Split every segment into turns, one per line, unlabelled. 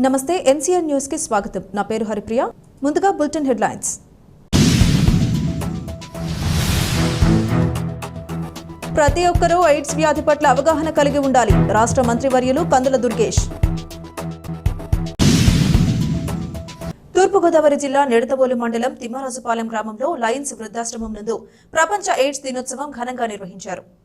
నమస్తే ఎన్సీఆర్ న్యూస్కి స్వాగతం. నా పేరు హరిప్రియ. ముందుగా బులెటిన్ హెడ్లైన్స్. ప్రతి ఒక్కరూ ఎయిడ్స్ వ్యాధి పట్ల అవగాహన కలిగి ఉండాలి. రాష్ట్ర మంత్రివర్యులు కందుల దుర్గేష్. తూర్పుగోదావరి జిల్లా నిడతవోలు మండలం తిమ్మరాజుపాలెం గ్రామంలో లయన్స్ వృద్ధాశ్రమం నందు ప్రపంచ ఎయిడ్స్ దినోత్సవం ఘనంగా నిర్వహించారు.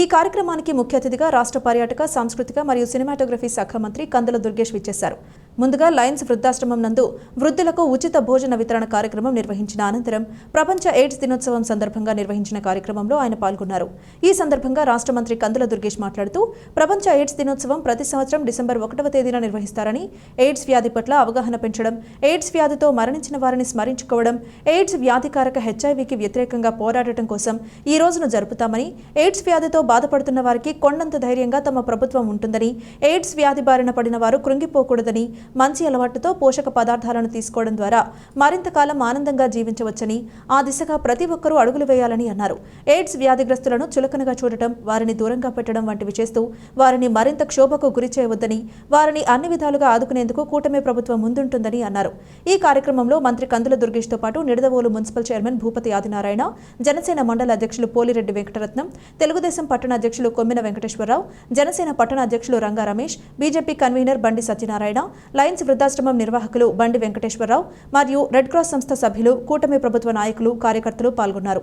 ఈ కార్యక్రమానికి ముఖ్య అతిథిగా రాష్ట్ర పర్యాటక సాంస్కృతిక మరియు సినిమాటోగ్రఫీ శాఖ మంత్రి కందుల దుర్గేష్ విచ్చేశారు. ముందుగా లయన్స్ వృద్ధాశ్రమం నందు వృద్ధులకు ఉచిత భోజన వితరణ కార్యక్రమం నిర్వహించిన అనంతరం ప్రపంచ ఎయిడ్స్ దినోత్సవం సందర్భంగా నిర్వహించిన కార్యక్రమంలో ఆయన పాల్గొన్నారు. ఈ సందర్భంగా రాష్ట్ర మంత్రి కందుల దుర్గేష్ మాట్లాడుతూ ప్రపంచ ఎయిడ్స్ దినోత్సవం ప్రతి సంవత్సరం డిసెంబర్ ఒకటవ తేదీన నిర్వహిస్తారని ఎయిడ్స్ వ్యాధి పట్ల అవగాహన పెంచడం ఎయిడ్స్ వ్యాధితో మరణించిన వారిని స్మరించుకోవడం ఎయిడ్స్ వ్యాధికారక హెచ్ఐవికి వ్యతిరేకంగా పోరాడటం కోసం ఈ రోజును జరుపుతామని ఎయిడ్స్ వ్యాధితో బాధపడుతున్న వారికి కొండంత ధైర్యంగా తమ ప్రభుత్వం ఉంటుందని ఎయిడ్స్ వ్యాధి బారిన పడిన వారు కృంగిపోకూడదని మంచి అలవాటుతో పోషక పదార్థాలను తీసుకోవడం ద్వారా మరింత కాలం ఆనందంగా జీవించవచ్చని ఆ దిశగా ప్రతి ఒక్కరూ అడుగులు వేయాలని అన్నారు. ఎయిడ్స్ వ్యాధిగ్రస్తులను చులకనగా చూడటం వారిని దూరంగా పెట్టడం వంటివి చేస్తూ వారిని మరింత క్షోభకు గురి చేయవద్దని వారిని అన్ని విధాలుగా ఆదుకునేందుకు కూటమి ప్రభుత్వం ముందుంటుందని అన్నారు. ఈ కార్యక్రమంలో మంత్రి కందుల దుర్గేష్తో పాటు నిడదవోలు మున్సిపల్ చైర్మన్ భూపతి ఆదినారాయణ జనసేన మండల అధ్యక్షులు పోలిరెడ్డి వెంకటరత్నం తెలుగుదేశం పట్టణ అధ్యక్షులు కొమ్మిన వెంకటేశ్వరరావు జనసేన పట్టణ అధ్యక్షులు రంగా రమేష్ బీజేపీ కన్వీనర్ బండి సత్యనారాయణ లయన్స్ వృద్ధాశ్రమం నిర్వాహకులు బండి వెంకటేశ్వరరావు మరియు రెడ్ క్రాస్ సంస్థ సభ్యులు కూటమి ప్రభుత్వ నాయకులు కార్యకర్తలు పాల్గొన్నారు.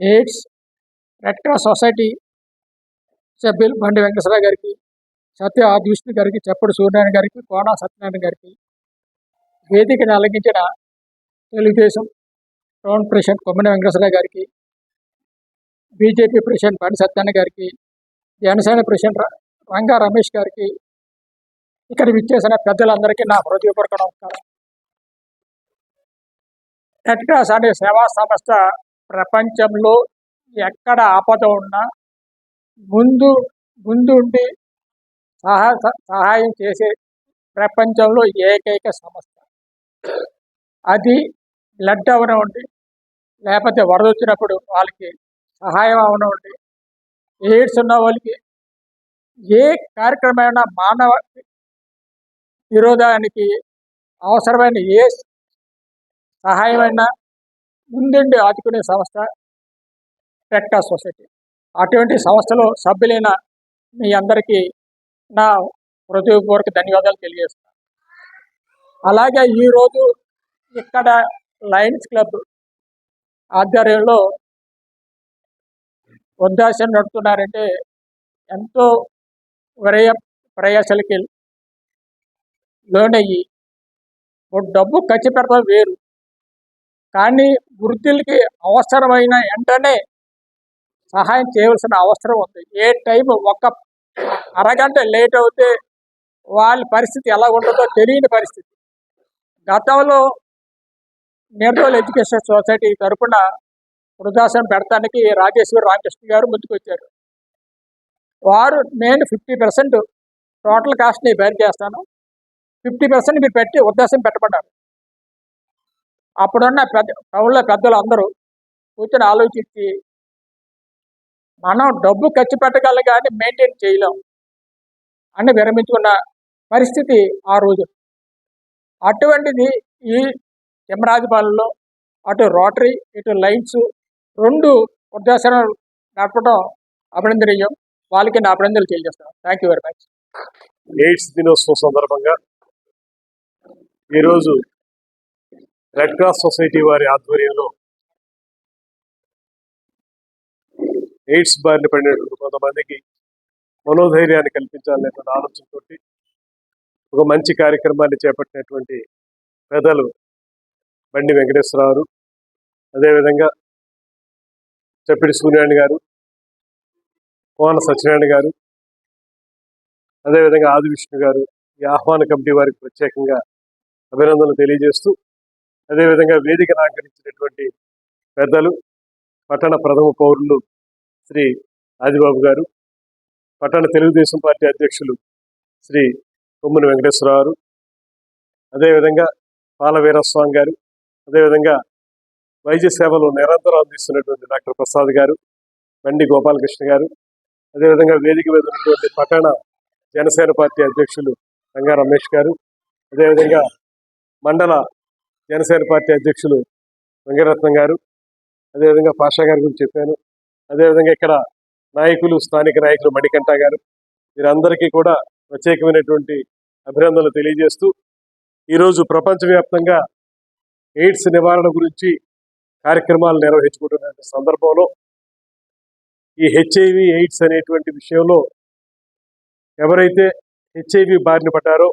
ఎయిడ్స్ రెడ్ క్రాస్ సొసైటీ సభ్యులు బండి వెంకటేశ్వర గారికి సత్య ఆది విష్ణు గారికి చప్పుడు సూర్యనారాయణ గారికి కోన సత్యనారాయణ గారికి వేదికను అలంకించిన తెలుగుదేశం టౌన్ ప్రెసిడెంట్ కొమ్మన వెంకటరావు గారికి బీజేపీ ప్రెసిడెంట్ బండి సత్యనారాయణ గారికి జనసేన ప్రెసిడెంట్ రంగా రమేష్ గారికి ఇక్కడ విచ్చేసిన పెద్దలందరికీ నా హృదయపూర్వక నమస్కారం. రెడ్ క్రాస్ అనే సేవా సంస్థ ప్రపంచంలో ఎక్కడ ఆపద ఉన్నా ముందు ముందుండి సహా సహాయం చేసే ప్రపంచంలో ఏకైక సంస్థ. అది బ్లడ్ అవనివ్వండి లేకపోతే వరద వచ్చినప్పుడు వాళ్ళకి సహాయం అవనివ్వండి ఎయిడ్స్ ఉన్న వాళ్ళకి ఏ కార్యక్రమమైన మానవ నిరోధానికి అవసరమైన ఏ సహాయమైనా ముందుండి ఆదుకునే సంస్థ టెక్టా సొసైటీ. అటువంటి సంస్థలో సభ్యులైన మీ అందరికీ నా హృదయపూర్వక ధన్యవాదాలు తెలియజేస్తాను అలాగే ఈరోజు ఇక్కడ లయన్స్ క్లబ్ ఆధ్వర్యంలో వృద్ధాశ్రమం నడుపుతున్నారంటే ఎంతో విరయ ప్రయాసాలకి లోనయ్యి. ఓ డబ్బు ఖర్చు పెడతాం వేరు. కానీ వృద్ధులకి అవసరమైన వెంటనే సహాయం చేయవలసిన అవసరం ఉంది. ఏ టైం ఒక అరగంట లేట్ అవుతే వాళ్ళ పరిస్థితి ఎలా ఉంటుందో తెలియని పరిస్థితి. గతంలో నిర్మల్ ఎడ్యుకేషన్ సొసైటీ తరపున వృద్ధాశ్రమం పెడతానికి రాజేశ్వరి రామకృష్ణ గారు ముందుకొచ్చారు. వారు నేను ఫిఫ్టీ పర్సెంట్ టోటల్ కాస్ట్ని బయట చేస్తాను. ఫిఫ్టీ పర్సెంట్ మీరు పెట్టి వృద్ధాశ్రమం పెట్టమన్నారు. అప్పుడున్న పెద్ద టౌన్లో పెద్దలు అందరూ కూర్చొని ఆలోచించి మనం డబ్బు ఖర్చు పెట్టగలం కానీ మెయింటైన్ చేయలేం అని విరమించుకున్న పరిస్థితి ఆ రోజు. అటువంటిది ఈ తిమ్మరాజుపాలెంలో అటు రోటరీ ఇటు లైన్స్ రెండు వృద్ధాశ్రమాలు నడపడం అభినందనీయం. వాళ్ళకి నా అభినందనలు తెలియజేస్తాను thank you very much
AIDS దినోత్సవం సందర్భంగా ఈరోజు రెడ్ క్రాస్ సొసైటీ వారి ఆధ్వర్యంలో ఎయిడ్స్ బారిన పడినటువంటి కొంతమందికి మనోధైర్యాన్ని కల్పించాలనేటువంటి ఆలోచనతో ఒక మంచి కార్యక్రమాన్ని చేపట్టినటువంటి పెద్దలు బండి వెంకటేశ్వరరావు అదేవిధంగా చెప్పిడి సూర్యాణి గారు కోన సత్యనారాయణ గారు అదేవిధంగా ఆది విష్ణు గారు ఈ ఆహ్వాన కమిటీ వారికి ప్రత్యేకంగా అభినందనలు తెలియజేస్తూ అదేవిధంగా వేదికను అలంకరించినటువంటి పెద్దలు పట్టణ ప్రథమ పౌరులు శ్రీ ఆదిబాబు గారు పట్టణ తెలుగుదేశం పార్టీ అధ్యక్షులు శ్రీ కొమ్మని వెంకటేశ్వరరావు గారు అదేవిధంగా పాల వీరస్వామి గారు అదేవిధంగా వైద్య సేవలు నిరంతరం అందిస్తున్నటువంటి డాక్టర్ ప్రసాద్ గారు బండి గోపాలకృష్ణ గారు అదేవిధంగా వేదిక మీద ఉన్నటువంటి పట్టణ జనసేన పార్టీ అధ్యక్షులు రంగా రమేష్ గారు అదేవిధంగా మండల జనసేన పార్టీ అధ్యక్షులు వెంకటరత్నం గారు అదేవిధంగా పాషా గారి గురించి చెప్పాను. అదేవిధంగా ఇక్కడ నాయకులు స్థానిక నాయకులు మణికంఠ గారు వీరందరికీ కూడా ప్రత్యేకమైనటువంటి అభినందనలు తెలియజేస్తూ ఈరోజు ప్రపంచవ్యాప్తంగా ఎయిడ్స్ నివారణ గురించి కార్యక్రమాలు నిర్వహించుకుంటున్న సందర్భంలో ఈ హెచ్ఐవి ఎయిడ్స్ అనేటువంటి విషయంలో ఎవరైతే హెచ్ఐవి బారిన పడ్డారో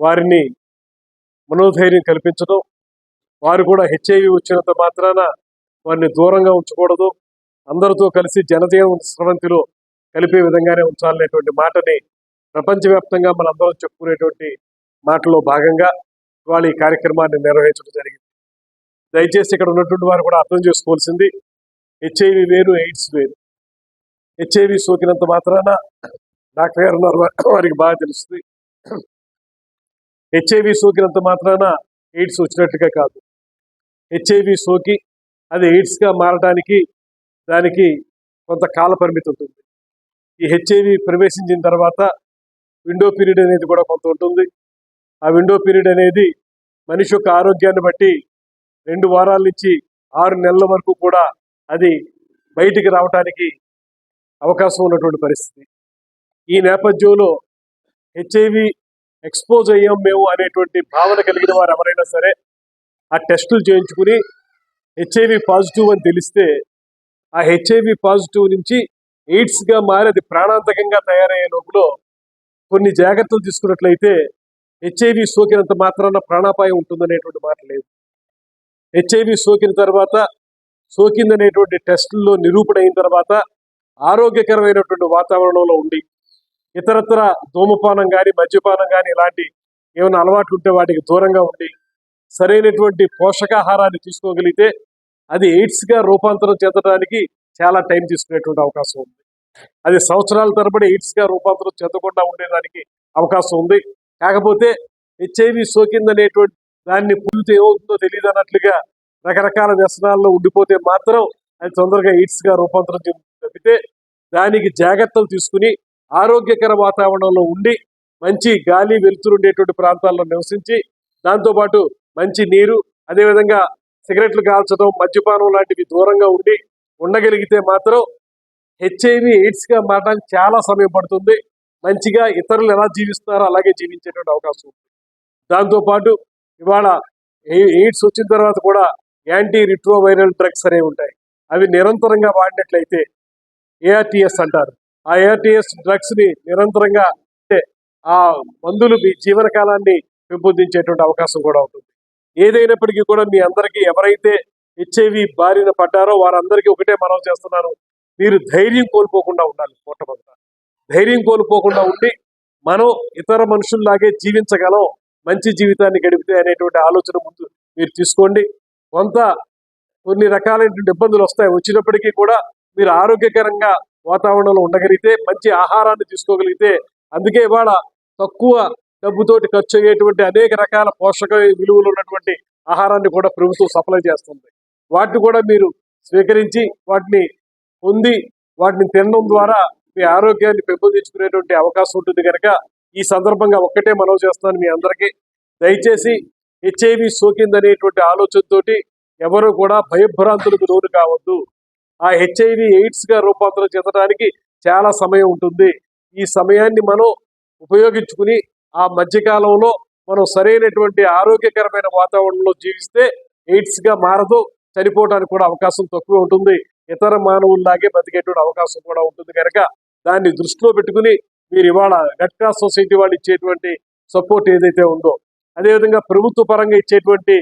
వారిని మనోధైర్యం కల్పించడం వారు కూడా హెచ్ఐవి వచ్చినంత మాత్రాన వారిని దూరంగా ఉంచకూడదు. అందరితో కలిసి జనజీవన స్రవంతిలో కలిపే విధంగానే ఉంచాలనేటువంటి మాటని ప్రపంచవ్యాప్తంగా మనందరం చెప్పుకునేటువంటి మాటలో భాగంగా ఇవాళ ఈ కార్యక్రమాన్ని నిర్వహించడం జరిగింది. దయచేసి ఇక్కడ ఉన్నటువంటి వారు కూడా అర్థం చేసుకోవాల్సింది హెచ్ఐవి వేరు ఎయిడ్స్ వేరు. హెచ్ఐవి సోకినంత మాత్రాన డాక్టర్ గారు ఉన్నారు వారికి బాగా తెలుస్తుంది. హెచ్ఐవి సోకినంత మాత్రాన ఎయిడ్స్ వచ్చినట్టుగా కాదు. హెచ్ఐవి సోకి అది ఎయిడ్స్గా మారడానికి దానికి కొంత కాల పరిమితి ఉంటుంది. ఈ హెచ్ఐవి ప్రవేశించిన తర్వాత విండో పీరియడ్ అనేది కూడా కొంత ఉంటుంది. ఆ విండో పీరియడ్ అనేది మనిషి యొక్క ఆరోగ్యాన్ని బట్టి రెండు వారాల నుంచి ఆరు నెలల వరకు కూడా అది బయటికి రావడానికి అవకాశం ఉన్నటువంటి పరిస్థితి. ఈ నేపథ్యంలో హెచ్ఐవి ఎక్స్పోజ్ అయ్యాం మేము అనేటువంటి భావన కలిగిన వారు ఎవరైనా సరే ఆ టెస్టులు చేయించుకుని హెచ్ఐవి పాజిటివ్ అని తెలిస్తే ఆ హెచ్ఐవి పాజిటివ్ నుంచి ఎయిడ్స్గా మారేది ప్రాణాంతకంగా తయారయ్యే లోపల కొన్ని జాగ్రత్తలు తీసుకున్నట్లయితే హెచ్ఐవి సోకినంత మాత్రాన ప్రాణాపాయం ఉంటుందనేటువంటి మాట లేదు. హెచ్ఐవి సోకిన తర్వాత సోకిందనేటువంటి టెస్టుల్లో నిరూపణ అయిన తర్వాత ఆరోగ్యకరమైనటువంటి వాతావరణంలో ఉండి ఇతరత్ర ధూమపానం కానీ మద్యపానం కానీ ఇలాంటి ఏమైనా అలవాట్లు ఉంటే వాటికి దూరంగా ఉండి సరైనటువంటి పోషకాహారాన్ని తీసుకోగలిగితే అది ఎయిడ్స్గా రూపాంతరం చెందడానికి చాలా టైం తీసుకునేటువంటి అవకాశం ఉంది. అది సంవత్సరాల తరబడి ఎయిడ్స్గా రూపాంతరం చెందకుండా ఉండేదానికి అవకాశం ఉంది. కాకపోతే హెచ్ఐవి సోకిందనేటువంటి దాన్ని పులితే ఏమవుతుందో తెలియదు అన్నట్లుగా రకరకాల వ్యసనాల్లో ఉండిపోతే మాత్రం అది తొందరగా ఎయిడ్స్గా రూపాంతరం చెందుతుంది తప్పితే దానికి జాగ్రత్తలు తీసుకుని ఆరోగ్యకర వాతావరణంలో ఉండి మంచి గాలి వెలుతురు ఉండేటువంటి ప్రాంతాల్లో నివసించి దాంతోపాటు మంచి నీరు అదేవిధంగా సిగరెట్లు కాల్చడం మద్యపానం లాంటివి దూరంగా ఉండి ఉండగలిగితే మాత్రం హెచ్ఐవి ఎయిడ్స్గా మారడానికి చాలా సమయం పడుతుంది. మంచిగా ఇతరులు ఎలా జీవిస్తారో అలాగే జీవించేటువంటి అవకాశం ఉంది. దాంతోపాటు ఇవాళ ఎయి- ఎయిడ్స్ వచ్చిన తర్వాత కూడా యాంటీ రిట్రోవైరల్ డ్రగ్స్ అనేవి ఉంటాయి. అవి నిరంతరంగా వాడినట్లయితే ఏఆర్టీఎస్ అంటారు. ఆ ఏఆర్టిఎస్ డ్రగ్స్ని నిరంతరంగా అంటే ఆ మందులు మీ జీవన కాలాన్ని పెంపొందించేటువంటి అవకాశం కూడా ఉంటుంది. ఏదైనప్పటికీ కూడా మీ అందరికీ ఎవరైతే హెచ్ఐవి బారిన పడ్డారో వారందరికీ ఒకటే మనం చేస్తున్నాను. మీరు ధైర్యం కోల్పోకుండా ఉండాలి మొట్టమొదట. ధైర్యం కోల్పోకుండా ఉండి మనం ఇతర మనుషుల్లాగే జీవించగలం మంచి జీవితాన్ని గడిపితే అనేటువంటి ఆలోచన ముందు మీరు తీసుకోండి. కొంత కొన్ని రకాలైనటువంటి ఇబ్బందులు వస్తాయి. వచ్చినప్పటికీ కూడా మీరు ఆరోగ్యకరంగా వాతావరణంలో ఉండగలిగితే మంచి ఆహారాన్ని తీసుకోగలిగితే అందుకే ఇవాళ తక్కువ డబ్బుతోటి ఖర్చు అయ్యేటువంటి అనేక రకాల పోషక విలువలు ఉన్నటువంటి ఆహారాన్ని కూడా ప్రభుత్వం సప్లై చేస్తుంది. వాటిని కూడా మీరు స్వీకరించి వాటిని పొంది వాటిని తినడం ద్వారా మీ ఆరోగ్యాన్ని పెంపొందించుకునేటువంటి అవకాశం ఉంటుంది కనుక ఈ సందర్భంగా ఒక్కటే మనవి చేస్తున్నాను మీ అందరికీ. దయచేసి హెచ్ఐవి సోకిందనేటువంటి ఆలోచనతోటి ఎవరు కూడా భయభ్రాంతులకు లోను కావద్దు. ఆ హెచ్ఐవి ఎయిడ్స్గా రూపాంతరం చెందడానికి చాలా సమయం ఉంటుంది. ఈ సమయాన్ని మనం ఉపయోగించుకుని ఆ మధ్యకాలంలో మనం సరైనటువంటి ఆరోగ్యకరమైన వాతావరణంలో జీవిస్తే ఎయిడ్స్గా మారదు చనిపోవడానికి కూడా అవకాశం తక్కువ ఉంటుంది. ఇతర మానవుల్లాగే బతికేటువంటి అవకాశం కూడా ఉంటుంది కనుక దాన్ని దృష్టిలో పెట్టుకుని మీరు ఇవాళ రెడ్ క్రాస్ సొసైటీ వాళ్ళు ఇచ్చేటువంటి సపోర్ట్ ఏదైతే ఉందో అదేవిధంగా ప్రభుత్వ పరంగా ఇచ్చేటువంటి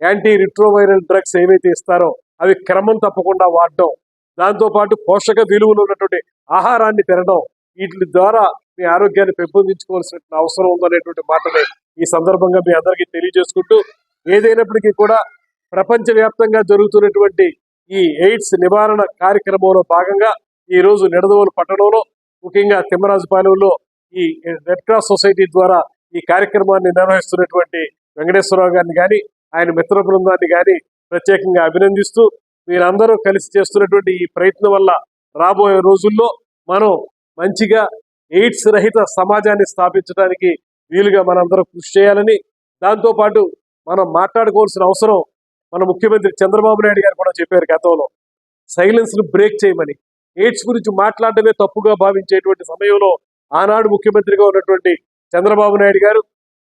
యాంటీ రిట్రోవైరల్ డ్రగ్స్ ఏవైతే ఇస్తారో అవి క్రమం తప్పకుండా వాడడం దాంతోపాటు పోషక విలువలు ఉన్నటువంటి ఆహారాన్ని తినడం వీటి ద్వారా మీ ఆరోగ్యాన్ని పెంపొందించుకోవాల్సిన అవసరం ఉందనేటువంటి మాటని ఈ సందర్భంగా మీ అందరికీ తెలియజేసుకుంటూ ఏదైనప్పటికీ కూడా ప్రపంచవ్యాప్తంగా జరుగుతున్నటువంటి ఈ ఎయిడ్స్ నివారణ కార్యక్రమంలో భాగంగా ఈ రోజు నిడదవోలు పట్టణంలో ముఖ్యంగా తిమ్మరాజుపాలెంలో ఈ రెడ్ క్రాస్ సొసైటీ ద్వారా ఈ కార్యక్రమాన్ని నిర్వహిస్తున్నటువంటి వెంకటేశ్వరరావు గారిని కానీ ఆయన మిత్ర బృందాన్ని కానీ ప్రత్యేకంగా అభినందిస్తూ మీరందరూ కలిసి చేస్తున్నటువంటి ఈ ప్రయత్నం వల్ల రాబోయే రోజుల్లో మనం మంచిగా ఎయిడ్స్ రహిత సమాజాన్ని స్థాపించడానికి వీలుగా మనందరం కృషి చేయాలని దాంతోపాటు మనం మాట్లాడుకోవాల్సిన అవసరం మన ముఖ్యమంత్రి చంద్రబాబు నాయుడు గారు కూడా చెప్పారు గతంలో. సైలెన్స్ను బ్రేక్ చేయమని. ఎయిడ్స్ గురించి మాట్లాడటమే తప్పుగా భావించేటువంటి సమయంలో ఆనాడు ముఖ్యమంత్రిగా ఉన్నటువంటి చంద్రబాబు నాయుడు గారు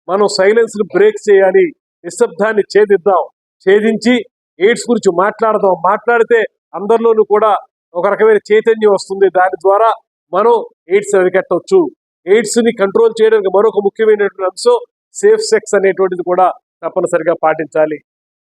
మనం సైలెన్స్ను బ్రేక్ చేయాలి నిశ్శబ్దాన్ని ఛేదిద్దాం ఛేదించి ఎయిడ్స్ గురించి మాట్లాడదాం. మాట్లాడితే అందరిలోనూ కూడా ఒక రకమైన చైతన్యం వస్తుంది. దాని ద్వారా మనం ఎయిడ్స్ అరికట్టవచ్చు ఎయిడ్స్ని కంట్రోల్ చేయడానికి మరొక ముఖ్యమైనటువంటి అంశం సేఫ్ సెక్స్ అనేటువంటిది కూడా తప్పనిసరిగా పాటించాలి.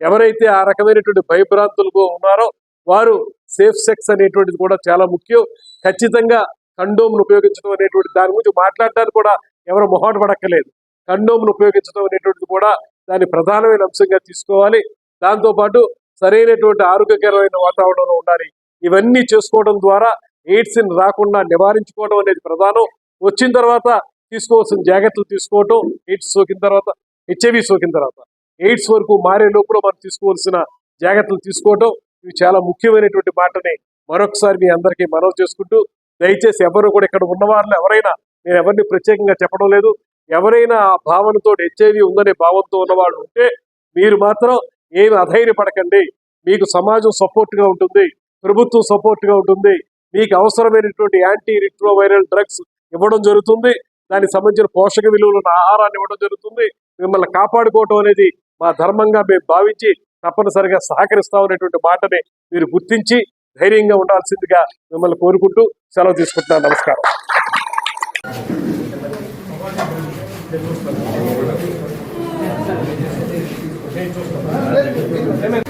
ఎవరైతే ఆ రకమైనటువంటి భయభ్రాంతులకు ఉన్నారో వారు సేఫ్ సెక్స్ అనేటువంటిది కూడా చాలా ముఖ్యం. ఖచ్చితంగా కండోమ్ను ఉపయోగించడం అనేటువంటి దాని గురించి మాట్లాడడానికి కూడా ఎవరు మొహాట పడక్కలేదు కండోమ్ను ఉపయోగించడం అనేటువంటిది కూడా దాని ప్రధానమైన అంశంగా తీసుకోవాలి. దాంతోపాటు సరైనటువంటి ఆరోగ్యకరమైన వాతావరణంలో ఉండాలి. ఇవన్నీ చేసుకోవడం ద్వారా ఎయిడ్స్ని రాకుండా నివారించుకోవడం అనేది ప్రధానం. వచ్చిన తర్వాత తీసుకోవాల్సిన జాగ్రత్తలు తీసుకోవటం ఎయిడ్స్ సోకిన తర్వాత హెచ్ఐవి సోకిన తర్వాత. ఎయిడ్స్ వరకు మారే లోపల మనం తీసుకోవాల్సిన జాగ్రత్తలు తీసుకోవటం ఇవి చాలా ముఖ్యమైనటువంటి మాటని మరొకసారి మీ అందరికీ మనవి చేసుకుంటూ దయచేసి ఎవరు కూడా ఇక్కడ ఉన్న వాళ్ళు ఎవరైనా నేను ఎవరిని ప్రత్యేకంగా చెప్పడం లేదు. ఎవరైనా ఆ భావనతో హెచ్ఐవి ఉందనే భావంతో ఉన్నవాళ్ళు ఉంటే మీరు మాత్రం ఏమి అధైర్యపడకండి. మీకు సమాజం సపోర్ట్గా ఉంటుంది. ప్రభుత్వం సపోర్ట్గా ఉంటుంది. మీకు అవసరమైనటువంటి యాంటీ రిట్రోవైరల్ డ్రగ్స్ ఇవ్వడం జరుగుతుంది. దానికి సంబంధించిన పోషక విలువలు ఉన్న ఆహారాన్ని ఇవ్వడం జరుగుతుంది. మిమ్మల్ని కాపాడుకోవటం అనేది మా ధర్మంగా మేము భావించి తప్పనిసరిగా సహకరిస్తామనేటువంటి మాటని మీరు గుర్తించి ధైర్యంగా ఉండాల్సిందిగా మిమ్మల్ని కోరుకుంటూ సెలవు తీసుకుంటున్నాను. నమస్కారం. నేను చూస్తాను